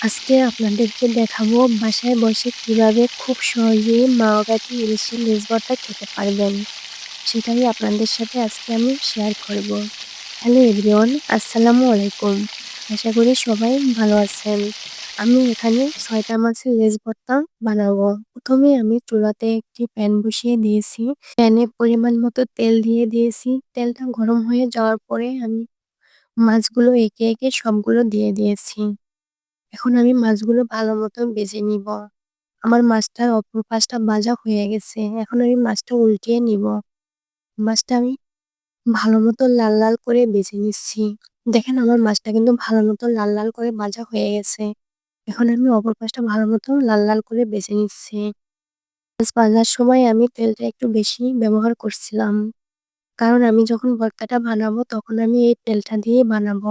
আজকে আপনাদেরকে দেখাবো বাসায় বসে কীভাবে খুব সহজেই মাওগাটি ইলিশের লেজ ভর্তা খেতে পারবেন। সেটাই আপনাদের সাথে আজকে আমি শেয়ার করব। হ্যালো এভরিওয়ান আসসালামু আলাইকুম। আশা করি সবাই ভালো আছেন। আমি এখানে ছয়টা মাছের লেজ ভর্তা বানাবো। প্রথমে আমি চুলাতে একটি প্যান বসিয়ে দিয়েছি। প্যানে পরিমাণ মতো তেল দিয়ে দিয়েছি। তেলটা গরম হয়ে যাওয়ার পরে আমি মাছগুলো একে একে সবগুলো দিয়ে দিয়েছি। এখন আমি মাছগুলো ভালো মতো ভেজে নিব। আমার মাছটার অপর পাশটা ভাজা হয়ে গেছে। এখন আমি মাছটা উল্টিয়ে নিব। মাছটা আমি ভালো মতো লাল লাল করে ভেজে নিচ্ছি। দেখেন আমার মাছটা কিন্তু ভালো মতো লাল লাল করে ভাজা হয়ে গেছে। এখন আমি অপর পাশটা ভালো মতো লাল লাল করে ভেজে নিচ্ছি। মাছ ভাজার সময় আমি তেলটা একটু বেশি ব্যবহার করছিলাম। কারণ আমি যখন ভর্তাটা বানাবো তখন আমি এই তেলটা দিয়ে বানাবো।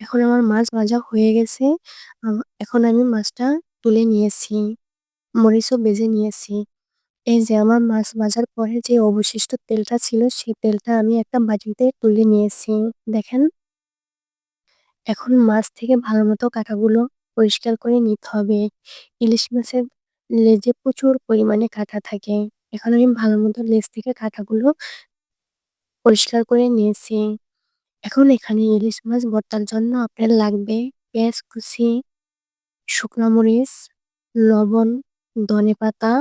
এখন আমার মাছ ভাজা হয়ে গেছে। এখন আমি মাছটা তুলে নিয়েছি, মরিচও বেজে নিয়েছি। এই যে আমার মাছ ভাজার পরে যে অবশিষ্ট তেলটা ছিল, সেই তেলটা আমি একটা বাটিতে তুলে নিয়েছি। দেখেন। এখন মাছ থেকে ভালো মতো কাঁটাগুলো পরিষ্কার করে নিতে হবে। ইলিশ মাছের লেজে প্রচুর পরিমাণে কাঁটা থাকে। এখন আমি ভালো মতো লেজ থেকে কাঁটাগুলো পরিষ্কার করে নিয়েছি। এখন এখানে ইলিশ মাছ ভর্তার জন্য আপনার লাগবে পেঁয়াজ কুচি, শুকনো মরিচ, লবণ, ধনে পাতা,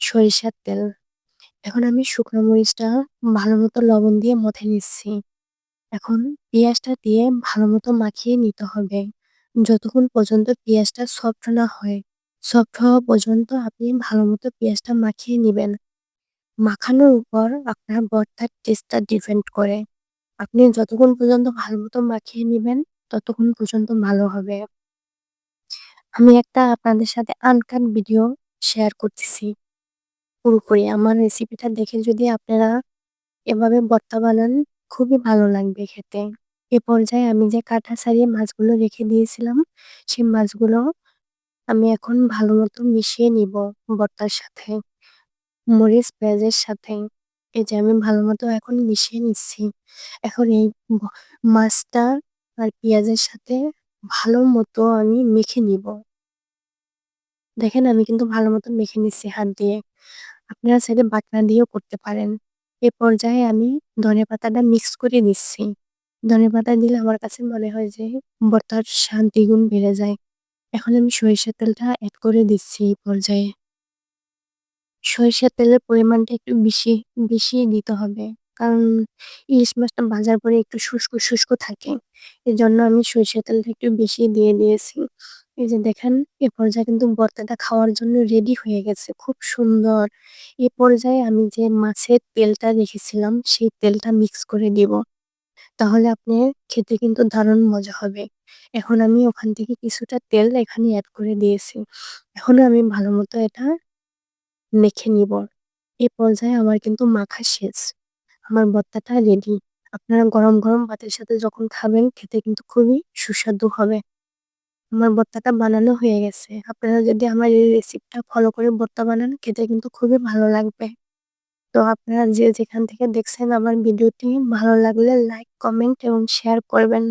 সরিষার তেল। এখন আমি শুকনো মরিচটা ভালো মতো লবণ দিয়ে মথে নিচ্ছি। এখন পেঁয়াজটা দিয়ে ভালো মতো মাখিয়ে নিতে হবে। যতক্ষণ পর্যন্ত পেঁয়াজটা সফট না হয় সফট হওয়া পর্যন্ত আপনি ভালো মতো পেঁয়াজটা মাখিয়ে নেবেন। মাখানোর উপর আপনার ভর্তার টেস্টটা ডিপেন্ড করে। আপনি যতক্ষণ পর্যন্ত ভালো মতো মাখিয়ে নেবেন, ততক্ষণ পর্যন্ত ভালো হবে। আমি একটা আপনাদের সাথে আনকাট ভিডিও শেয়ার করতেছি। পুরোপুরি আমার রেসিপিটা দেখে যদি আপনারা এভাবে ভর্তা বানান, খুবই ভালো লাগবে খেতে। এ পর্যায়ে আমি যে কাঁটা ছাড়িয়ে মাছগুলো রেখে দিয়েছিলাম, সেই মাছগুলো আমি এখন ভালো মতো মিশিয়ে নিব ভর্তার সাথে, মরিচ পেঁয়াজের সাথে। এই আমি ভালো মতো এখন মিশিয়ে নিচ্ছি। এখন এই মাছটা আর পেঁয়াজের সাথে ভালো মতো আমি মেখে নিব। দেখেন আমি কিন্তু ভালো মতো মেখে নিচ্ছি হাত দিয়ে। আপনারা চাইলে বাটনা দিয়েও করতে পারেন। এ পর্যায়ে আমি ধনে পাতাটা মিক্স করে দিচ্ছি ধনে পাতা দিলে আমার কাছে মনে হয় যে ভর্তার দ্বিগুণ বেড়ে যায়। এখন আমি সরিষার তেলটা অ্যাড করে দিচ্ছি এই পর্যায়ে। সরিষার তেলের পরিমাণটা একটু বেশি বেশি দিতে হবে। কারণ ইলিশ মাছটা ভাজার পরে একটু শুষ্ক শুষ্ক থাকে। এই জন্য আমি সরিষার তেলটা একটু বেশি দিয়ে দিয়েছি। এই যে দেখেন, এ পর্যায়ে কিন্তু ভর্তাটা খাওয়ার জন্য রেডি হয়ে গেছে। খুব সুন্দর। এ পর্যায়ে আমি যে মাছের তেলটা রেখেছিলাম, সেই তেলটা মিক্স করে দিব। তাহলে আপনার খেতে কিন্তু দারুণ মজা হবে। এখন আমি ওখান থেকে কিছুটা তেল এখানে অ্যাড করে দিয়েছি। এখন আমি ভালো মতো এটা মেখে নিব। এ পর্যায়ে আমার কিন্তু মাখা শেষ। আমার ভর্তাটা রেডি আপনারা গরম গরম ভাতের সাথে যখন খাবেন, খেতে কিন্তু খুবই সুস্বাদু হবে। আমার ভর্তাটা বানানো হয়ে গেছে। আপনারা যদি আমার এই রেসিপিটা ফলো করে ভর্তা বানান, খেতে কিন্তু খুবই ভালো লাগবে। তো আপনারা যে যেখান থেকে দেখছেন আমার ভিডিওটি, ভালো লাগলে লাইক কমেন্ট এবং শেয়ার করবেন।